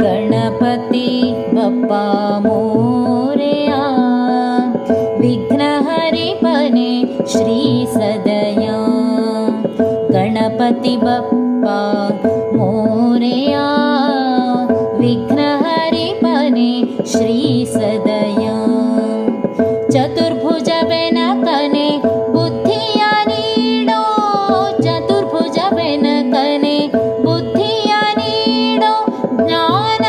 गणपति बप्पा मोरया सदया। गणपति बप्पा मोरया। विघ्न हरिमने श्री सदया। चतुर्भुज बे कने बुद्धिया नीडो चतुर्भुज बेनकने बुद्धिया नीडो ज्ञान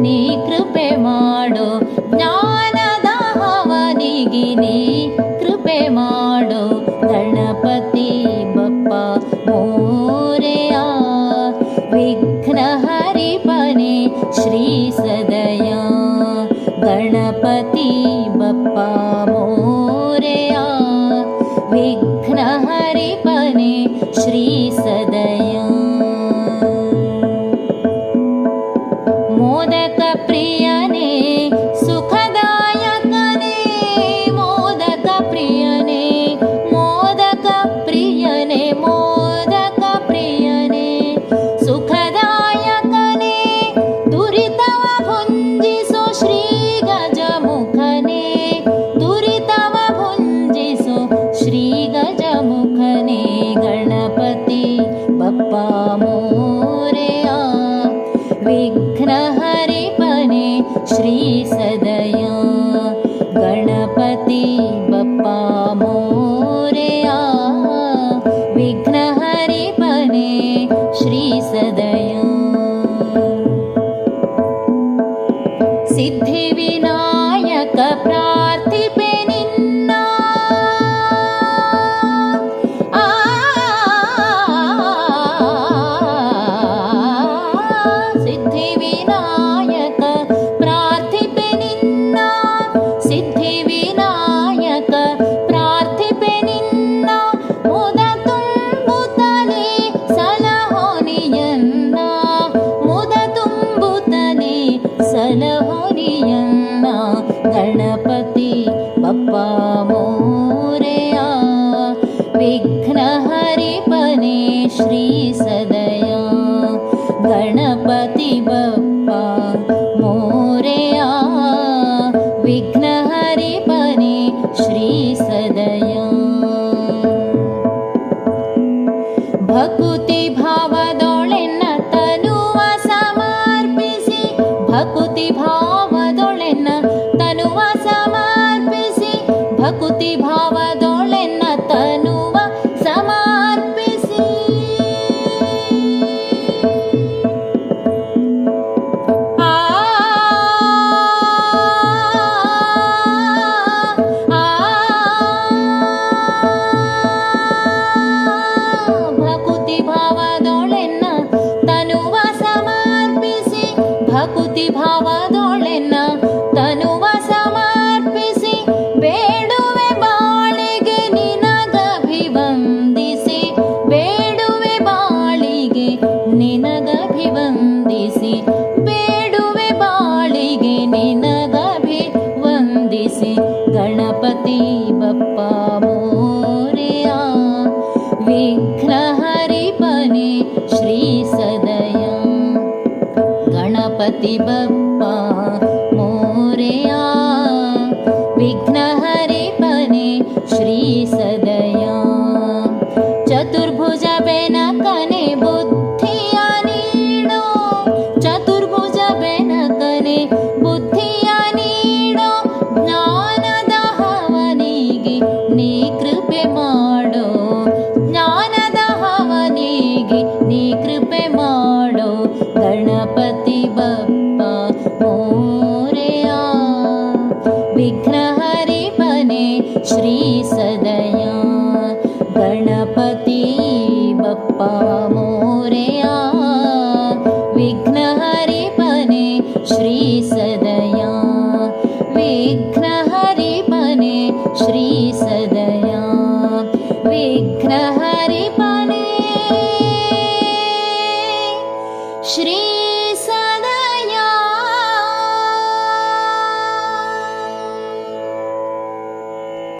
नी कृपे माडो। ज्ञान नी गणपति विघ्नहरिपने श्रीसदया। गणपति बप्पा मोरया। विघ्नहरिपने श्रीसदया। भकुति भावदोळेन तनुव समर्पिसि। भकुति भावदोळेन तनुव समर्पिसि। भकुति भाव गणपति बप्पा मोरया विघ्नहरे पने श्री सदया। गणपति बप्पा मोरया। विघ्नहरिपने श्री सदया। विघ्नहरिपने श्री सदया। विघ्नहरिपने श्री